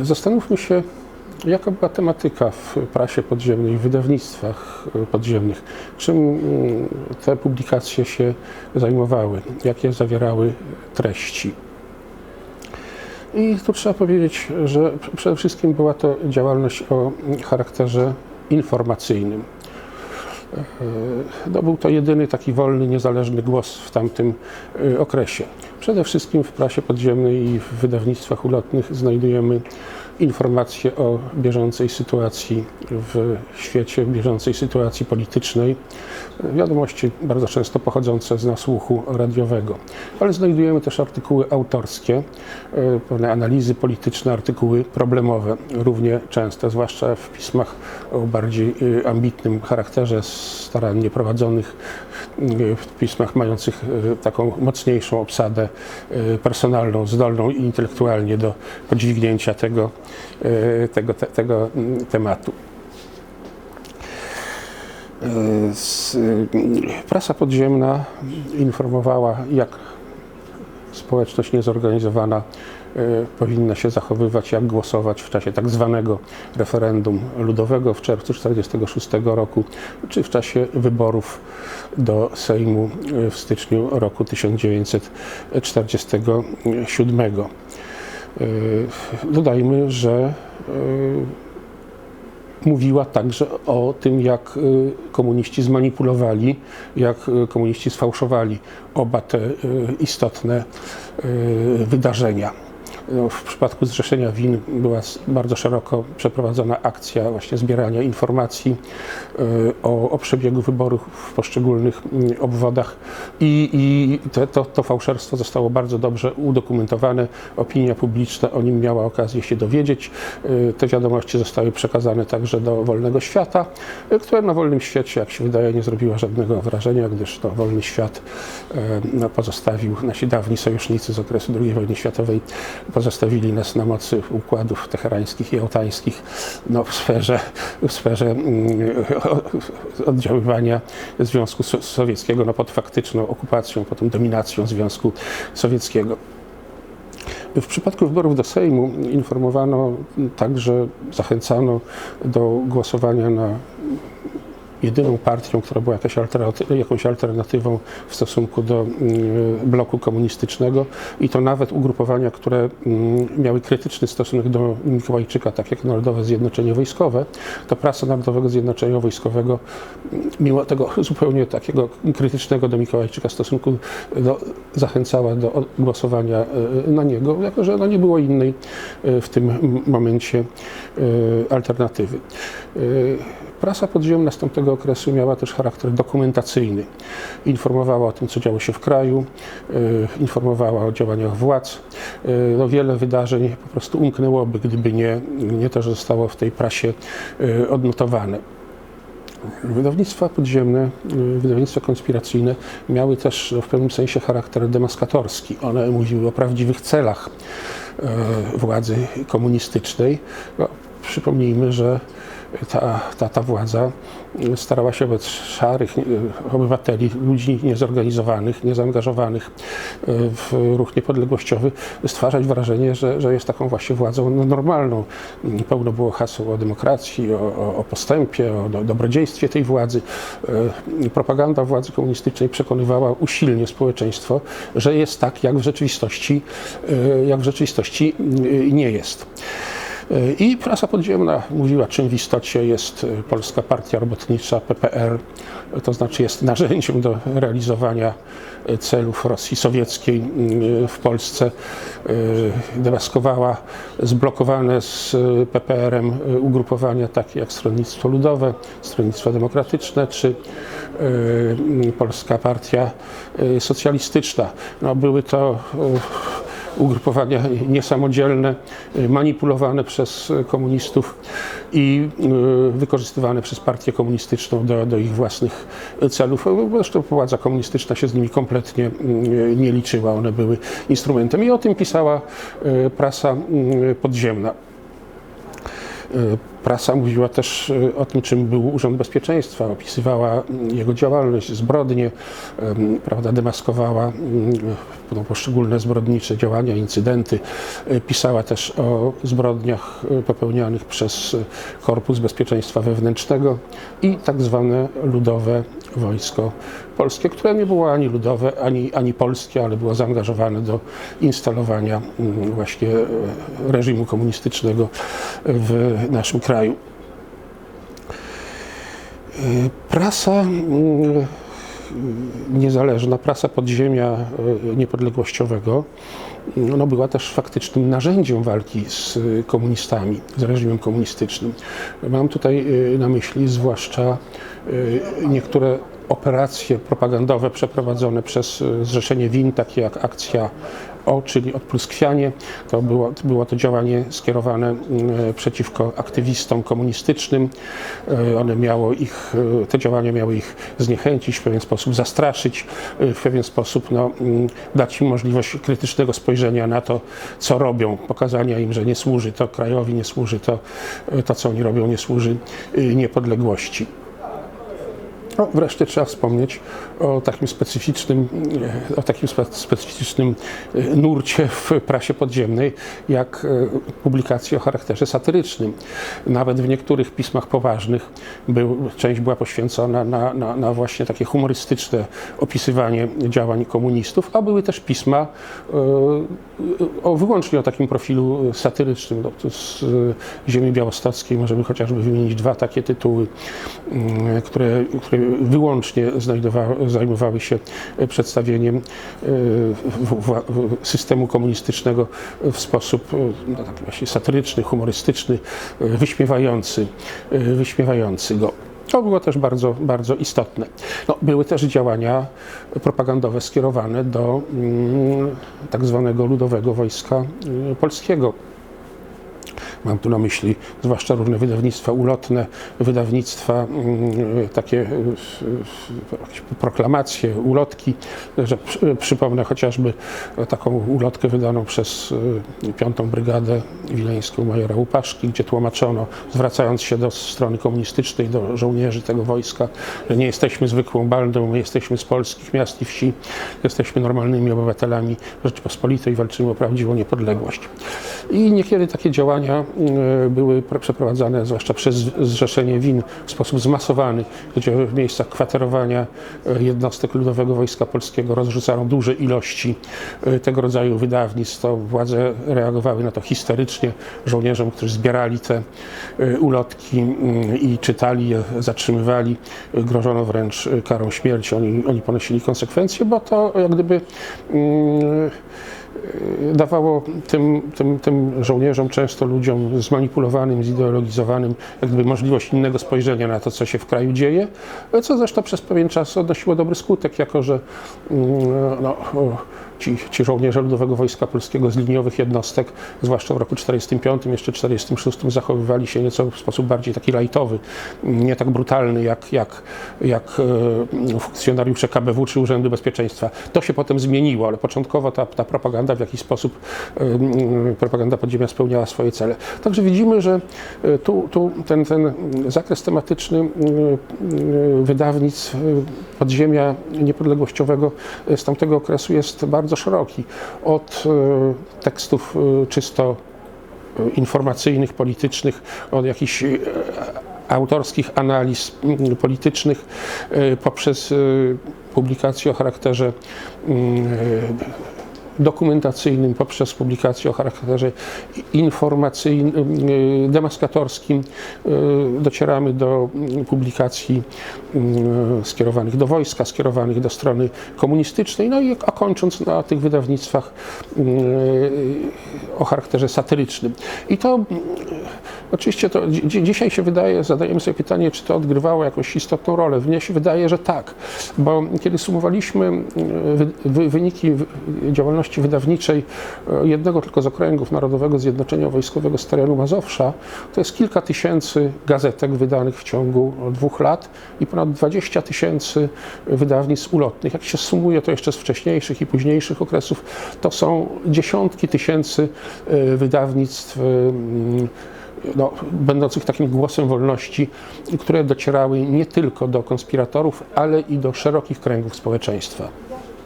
Zastanówmy się, jaka była tematyka w prasie podziemnej, w wydawnictwach podziemnych, czym mm, te publikacje się zajmowały, jakie zawierały treści. I tu trzeba powiedzieć, że przede wszystkim była to działalność o charakterze informacyjnym. No, był to jedyny taki wolny, niezależny głos w tamtym y, okresie. Przede wszystkim w prasie podziemnej i w wydawnictwach ulotnych znajdujemy informacje o bieżącej sytuacji w świecie, bieżącej sytuacji politycznej. Wiadomości bardzo często pochodzące z nasłuchu radiowego, ale znajdujemy też artykuły autorskie, pewne analizy polityczne, artykuły problemowe, równie częste, zwłaszcza w pismach o bardziej y, ambitnym charakterze, starannie prowadzonych w pismach mających y, taką mocniejszą obsadę y, personalną, zdolną intelektualnie do podźwignięcia tego, tego, te, tego mm, tematu. Y, y, Prasa podziemna informowała, jak społeczność niezorganizowana y, powinna się zachowywać, jak głosować w czasie tak zwanego referendum ludowego w czerwcu 1946 roku, czy w czasie wyborów do Sejmu y, w styczniu roku 1947. Y, Dodajmy, że y, mówiła także o tym, jak y, komuniści zmanipulowali, jak komuniści sfałszowali oba te istotne wydarzenia. No, W przypadku zrzeszenia win była bardzo szeroko przeprowadzona akcja właśnie zbierania informacji y, o, o przebiegu wyborów w poszczególnych mm, obwodach i, i to, to fałszerstwo zostało bardzo dobrze udokumentowane. Opinia publiczna o nim miała okazję się dowiedzieć. Y, Te wiadomości zostały przekazane także do wolnego świata, y, które na wolnym świecie, jak się wydaje, nie zrobiło żadnego wrażenia, gdyż to wolny świat no, pozostawił nasi dawni sojusznicy z okresu II wojny światowej pozostawili nas na mocy układów teherańskich i jałtańskich no, w sferze, w sferze mm, oddziaływania Związku So- Sowieckiego no, pod faktyczną okupacją, potem dominacją Związku Sowieckiego. W przypadku wyborów do Sejmu informowano także, zachęcano do głosowania na jedyną partią, która była jakąś alternatywą w stosunku do mm, bloku komunistycznego i to nawet ugrupowania, które mm, miały krytyczny stosunek do Mikołajczyka, tak jak Narodowe Zjednoczenie Wojskowe, to prasa Narodowego Zjednoczenia Wojskowego, mm, mimo tego zupełnie takiego krytycznego do Mikołajczyka stosunku, do, zachęcała do głosowania e, na niego, jako że no, nie było innej e, w tym momencie e, alternatywy. E, Prasa podziemna z tamtego okresu miała też charakter dokumentacyjny. Informowała o tym, co działo się w kraju, y, informowała o działaniach władz. Y, No, wiele wydarzeń po prostu umknęłoby, gdyby nie, nie to, że zostało w tej prasie y, odnotowane. Wydawnictwa podziemne, wydawnictwa konspiracyjne miały też no, w pewnym sensie charakter demaskatorski. One mówiły o prawdziwych celach władzy komunistycznej. No, przypomnijmy, że ta, ta, ta władza starała się wobec szarych obywateli, ludzi niezorganizowanych, niezaangażowawanych y, w ruch niepodległościowy, stwarzać wrażenie, że, że jest taką właśnie władzą no, normalną. Pełno było haseł o demokracji, o, o, postępie, o do, dobrodziejstwie tej władzy. Y, Propaganda władzy komunistycznej przekonywała usilnie społeczeństwo, że jest tak, jak w rzeczywistości, y, jak w rzeczywistości nie jest. I prasa podziemna mówiła, czym w istocie jest e, Polska Partia Robotnicza, PPR, to znaczy jest narzędziem do realizowania e, celów Rosji Sowieckiej mm, w Polsce. E, Demaskowała zblokowane z PPR-em ugrupowania takie jak Stronnictwo Ludowe, Stronnictwo Demokratyczne czy Polska Partia Socjalistyczna. No, były to ugrupowania niesamodzielne, y, manipulowane przez komunistów i y, wykorzystywane przez partię komunistyczną do, do ich własnych celów. Zresztą władza komunistyczna się z nimi kompletnie y, nie liczyła, one były instrumentem i o tym pisała prasa podziemna. Prasa mówiła też e, o tym, czym był Urząd Bezpieczeństwa, opisywała jego działalność, zbrodnie, prawda, demaskowała mm, no, poszczególne zbrodnicze działania, incydenty. E, Pisała też o zbrodniach e, popełnianych przez e, Korpus Bezpieczeństwa Wewnętrznego i tak zwane ludowe wojsko polskie, które nie było ani ludowe, ani, ani polskie, ale było zaangażowane do instalowania mm, właśnie e, reżimu komunistycznego w naszym kraju. E, Prasa mm, niezależna, prasa podziemia e, niepodległościowego, no była też faktycznym narzędziem walki z komunistami, z reżimem komunistycznym. Mam tutaj e, na myśli zwłaszcza e, niektóre operacje propagandowe przeprowadzone przez e, Zrzeszenie WIN, takie jak akcja O, czyli odpluskwianie. To było, było to działanie skierowane mm, przeciwko aktywistom komunistycznym. E, One miało ich, e, te działania miały ich zniechęcić, w pewien sposób zastraszyć, e, w pewien sposób no, dać im możliwość krytycznego spojrzenia na to, co robią, pokazania im, że nie służy to krajowi, nie służy to, to co oni robią, nie służy niepodległości. No, wreszcie trzeba wspomnieć o takim specyficznym, e, o takim spe- specyficznym e, nurcie w prasie podziemnej, jak e, publikacje o charakterze satyrycznym. Nawet w niektórych pismach poważnych był, część była poświęcona na, na, na właśnie takie humorystyczne opisywanie działań komunistów, a były też pisma o, wyłącznie o takim profilu satyrycznym. No, z Ziemi Białostockiej możemy chociażby wymienić dwa takie tytuły, mm, które, które wyłącznie zajmowały się przedstawieniem e, w- w- systemu komunistycznego w sposób e, no, taki właśnie satyryczny, humorystyczny, e, wyśmiewający, e, wyśmiewający go. To było też bardzo, bardzo istotne. No, były też działania propagandowe skierowane do mm, tak zwanego Ludowego Wojska Polskiego. Mam tu na myśli zwłaszcza różne wydawnictwa ulotne, wydawnictwa mm, takie y, y, jakieś proklamacje, ulotki, że przy- przypomnę chociażby taką ulotkę wydaną przez piątą Brygadę Wileńską majora Łupaszki, gdzie tłumaczono, zwracając się do strony komunistycznej, do żołnierzy tego wojska, że nie jesteśmy zwykłą bandą, my jesteśmy z polskich miast i wsi, jesteśmy normalnymi obywatelami Rzeczypospolitej, walczymy o prawdziwą niepodległość. I niekiedy takie działania były pre- przeprowadzane, zwłaszcza przez Zrzeszenie WIN, w sposób zmasowany, gdzie w miejscach kwaterowania y, jednostek Ludowego Wojska Polskiego rozrzucano duże ilości y, tego rodzaju wydawnictw. To władze reagowały na to histerycznie. Żołnierzom, którzy zbierali te ulotki y, i czytali je, zatrzymywali, grożono wręcz karą śmierci. Oni, oni ponosili konsekwencje, bo to jak gdyby mm, dawało tym, tym, tym żołnierzom, często ludziom zmanipulowanym, zideologizowanym, jak gdyby możliwość innego spojrzenia na to, co się w kraju dzieje, co zresztą przez pewien czas odnosiło dobry skutek, jako że mm, no, ci, ci żołnierze Ludowego Wojska Polskiego z liniowych jednostek, zwłaszcza w roku 45, jeszcze 46 zachowywali się nieco w sposób bardziej taki lajtowy, nie tak brutalny jak, jak, jak e, funkcjonariusze KBW czy Urzędu Bezpieczeństwa. To się potem zmieniło, ale początkowo ta, ta propaganda w jakiś sposób, e, propaganda podziemia spełniała swoje cele. Także widzimy, że e, tu, tu ten, ten zakres tematyczny wydawnictw podziemia niepodległościowego z tamtego okresu jest bardzo szeroki. Od e, tekstów e, czysto e, informacyjnych, politycznych, od jakichś autorskich analiz mm, politycznych, poprzez publikacje o charakterze mm, dokumentacyjnym, poprzez publikacje o charakterze informacyjnym, e, demaskatorskim e, docieramy do publikacji mm, skierowanych do wojska, skierowanych do strony komunistycznej, no i a kończąc na tych wydawnictwach o charakterze satyrycznym. I to oczywiście to dzi- dzisiaj się wydaje, zadajemy sobie pytanie, czy to odgrywało jakąś istotną rolę. Mnie się wydaje, że tak, bo kiedy sumowaliśmy wy, wy, wyniki w- działalności wydawniczej e, jednego tylko z okręgów Narodowego Zjednoczenia Wojskowego z terenu Mazowsza, to jest kilka tysięcy gazetek wydanych w ciągu dwóch lat i ponad 20 tysięcy wydawnictw ulotnych. Jak się sumuje to jeszcze z wcześniejszych i późniejszych okresów, to są dziesiątki tysięcy e, wydawnictw mm, no, będących takim głosem wolności, które docierały nie tylko do konspiratorów, ale i do szerokich kręgów społeczeństwa.